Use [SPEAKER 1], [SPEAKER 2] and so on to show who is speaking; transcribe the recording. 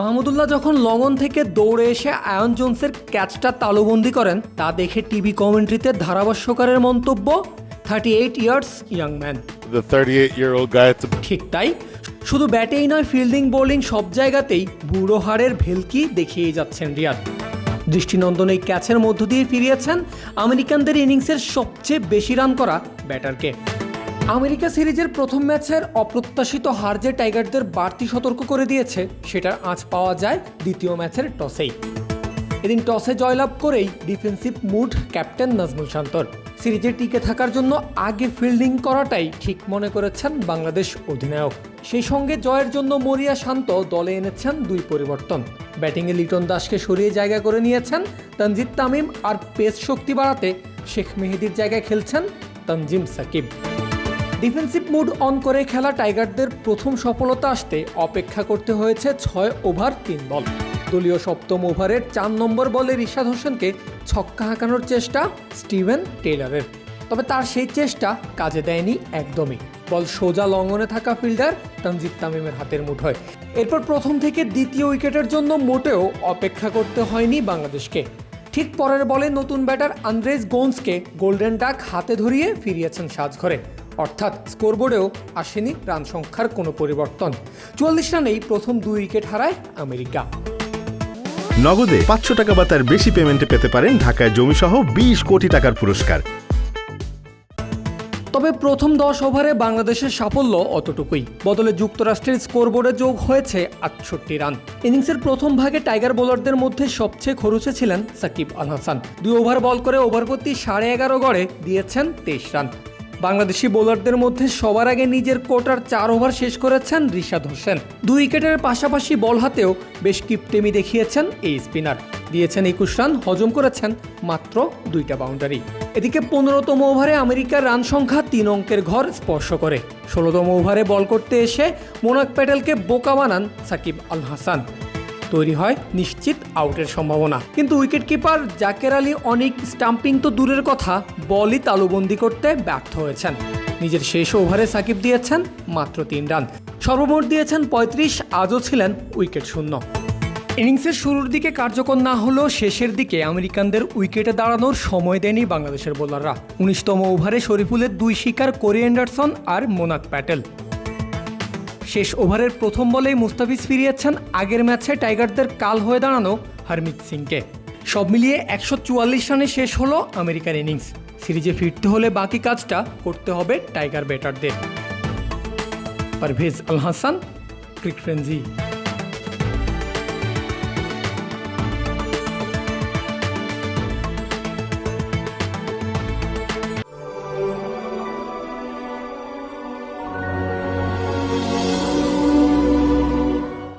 [SPEAKER 1] মাহমুদুল্লাহ যখন লগন থেকে দৌড়ে এসে আয়ন জোনসের ক্যাচটা তালুবন্দি করেন তা দেখে টিভি কমেন্ট্রিতে ধারাভাষ্যকারের মন্তব্য thirty eight years young man.
[SPEAKER 2] The 38 year old guy at the
[SPEAKER 1] ঠিক তাই শুধু ব্যাটেই নয় ফিল্ডিং বোলিং সব জায়গাতেই বুড়ো হাড়ের ভেলকি দেখিয়ে যাচ্ছেন রিয়াদ। দৃষ্টিনন্দন এই ক্যাচের মধ্য দিয়ে ফিরিয়েছেন আমেরিকানদের ইনিংসের সবচেয়ে বেশি রান করা ব্যাটারকে। আমেরিকা সিরিজের প্রথম ম্যাচের অপ্রত্যাশিত হার যে টাইগারদের বাড়তি সতর্ক করে দিয়েছে, সেটার আঁচ পাওয়া যায় দ্বিতীয় ম্যাচের টসেই। এদিন টসে জয়লাভ করেই ডিফেন্সিভ মুড ক্যাপ্টেন নাজমুল শান্তর। সিরিজে টিকে থাকার জন্য আগে ফিল্ডিং করাটাই ঠিক মনে করেছেন বাংলাদেশ অধিনায়ক। সেই সঙ্গে জয়ের জন্য মরিয়া শান্ত দলে এনেছেন দুই পরিবর্তন। ব্যাটিংয়ে লিটন দাসকে সরিয়ে জায়গা করে নিয়েছেন তানজিদ তামিম আর পেস শক্তি বাড়াতে শেখ মেহেদির জায়গায় খেলছেন Tanzim Sakib. Defensive mood on করে খেলা টাইগারদের প্রথম সফলতা আসতে অপেক্ষা করতে হয়েছে ছয় ওভার, তিন বল। দলীয় সপ্তম ওভারের চার নম্বর বলে রিশাদ হোসেনকে ছক্কা হাঁকানোর চেষ্টা স্টিভেন টেইলারের। তবে তার সেই চেষ্টা কাজে দেয়নি একদমই। বল সোজা লঙ্ঘনে থাকা ফিল্ডার তানজিদ তামিমের হাতের মুঠোয়। এরপর প্রথম থেকে দ্বিতীয় উইকেটের জন্য মোটেও অপেক্ষা করতে হয়নি বাংলাদেশকে। ঠিক পরের বলে নতুন ব্যাটার আন্দ্রেজ গোন্সকে গোল্ডেন ডাক হাতে ধরিয়ে ফিরিয়েছেন সাজঘরে। অর্থাৎ স্কোরবোর্ডেও আসেনি রান সংখ্যার কোনো পরিবর্তন। চুয়াল্লিশ রানেই প্রথম দুই উইকেট হারায় আমেরিকা।
[SPEAKER 3] নগদে পাঁচশো টাকা বা তার বেশি পেমেন্টে পেতে পারেন ঢাকায় জমিসহ বিশ কোটি টাকার পুরস্কার।
[SPEAKER 1] তবে প্রথম দশ ওভারে বাংলাদেশের সাফল্য অতটুকুই। বদলে যুক্তরাষ্ট্রের স্কোরবোর্ডে যোগ হয়েছে আটষট্টি রান। ইনিংসের প্রথম ভাগে টাইগার বোলারদের মধ্যে সবচেয়ে খরুচে ছিলেন সাকিব আল হাসান। দুই ওভার বল করে ওভার প্রতি সাড়ে এগারো গড়ে দিয়েছেন তেইশ রান। বাংলাদেশি বোলারদের মধ্যে সবার আগে নিজের কোটার চার ওভার শেষ করেছেন রিশাদ হোসেন। দুই উইকেটের পাশাপাশি বল হাতেও বেশ কিপটেমি দেখিয়েছেন এই স্পিনার। দিয়েছেন একুশ রান, হজম করেছেন মাত্র দুইটা বাউন্ডারি। এদিকে পনেরোতম ওভারে আমেরিকার রান সংখ্যা তিন অঙ্কের ঘর স্পর্শ করে। ষোলোতম ওভারে বল করতে এসে মোনাক প্যাটেলকে বোকা বানান সাকিব আল হাসান। তৈরি হয় নিশ্চিত আউটের সম্ভাবনা। কিন্তু উইকেট কিপার জাকের আলী অনেক স্টাম্পিং তো দূরের কথা, বলই তালুবন্দি করতে ব্যর্থ হয়েছেন। নিজের শেষ ওভারে সাকিব দিয়েছেন মাত্র তিন রান। সর্বমোট দিয়েছেন পঁয়ত্রিশ, আজও ছিলেন উইকেট শূন্য। ইনিংসের শুরুর দিকে কার্যকর না হলেও শেষের দিকে আমেরিকানদের উইকেটে দাঁড়ানোর সময় দেয়নি বাংলাদেশের বোলাররা। উনিশতম ওভারে শরীফুলের দুই শিকার কোরি অ্যান্ডারসন আর মোনাক প্যাটেল। শেষ ওভারের প্রথম বলেই মুস্তাফিজ ফিরিয়েছেন আগের ম্যাচে টাইগারদের কাল হয়ে দাঁড়ানো হরমিত সিংকে। সব মিলিয়ে একশো চুয়াল্লিশ রানে শেষ হলো আমেরিকান ইনিংস। সিরিজে ফিরতে হলে বাকি কাজটা করতে হবে টাইগার ব্যাটারদের। পারভেজ আল হাসান ক্রিক